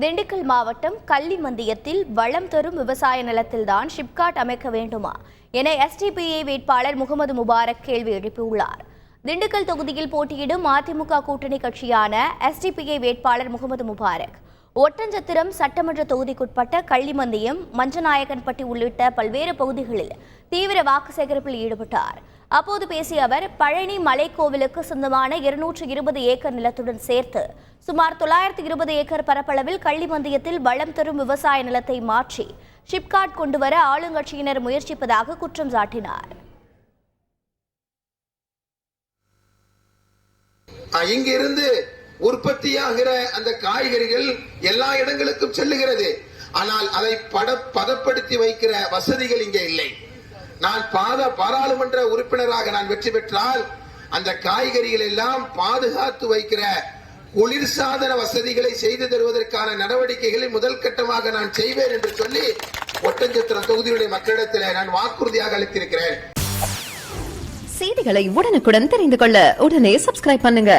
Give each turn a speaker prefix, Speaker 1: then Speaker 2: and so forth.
Speaker 1: திண்டுக்கல் மாவட்டம் கள்ளிமந்தியத்தில் வளம் தரும் விவசாய நிலத்தில்தான் ஷிப்காட் அமைக்க வேண்டுமா என எஸ்டிபிஐ வேட்பாளர் முகமது முபாரக் கேள்வி எழுப்பியுள்ளார். திண்டுக்கல் தொகுதியில் போட்டியிடும் அதிமுக கூட்டணி கட்சியான எஸ்டிபிஐ வேட்பாளர் முகமது முபாரக். ஒட்டஞ்சத்திரம் சட்டமன்ற தொகுதிக்குட்பட்ட கள்ளிமந்தியம் மஞ்சநாயக்கன்பட்டி உள்ளிட்ட பல்வேறு பகுதிகளில் தீவிர வாக்கு சேகரிப்பில் ஈடுபட்டார். அப்போது பேசிய அவர் பழனி மலைக்கோவிலுக்கு சொந்தமான இருநூற்று இருபது ஏக்கர் நிலத்துடன் சேர்த்து சுமார் தொள்ளாயிரத்து இருபது ஏக்கர் பரப்பளவில் கள்ளிமந்தியத்தில் வளம் தரும் விவசாய நிலத்தை மாற்றி ஷிப்காட் கொண்டுவர ஆளுங்கட்சியினர் முயற்சிப்பதாக குற்றம் சாட்டினார்.
Speaker 2: இங்கிருந்து உற்பத்தியாகிற அந்த காய்கறிகள் எல்லா இடங்களுக்கும் செல்லுகிறது. ஆனால் அதை பட பதப்படுத்தி வைக்கிற வசதிகள் இங்கே இல்லை. நான் பாத பாராளுமன்ற உறுப்பினராக நான் வெற்றி பெற்றால் அந்த காய்கறிகள் எல்லாம் பாதுகாத்து வைக்கிற குளிர்சாதன வசதிகளை செய்து தருவதற்கான நடவடிக்கைகளை முதல் கட்டமாக நான் செய்வேன் என்று சொல்லி ஒட்டஞ்சத்திரம் தொகுதியுடைய மக்களிடத்தில் நான் வாக்குறுதியாக அளித்திருக்கிறேன்.
Speaker 3: செய்திகளை உடனுக்குடன் தெரிந்து கொள்ள உடனே சப்ஸ்கிரைப் பண்ணுங்க.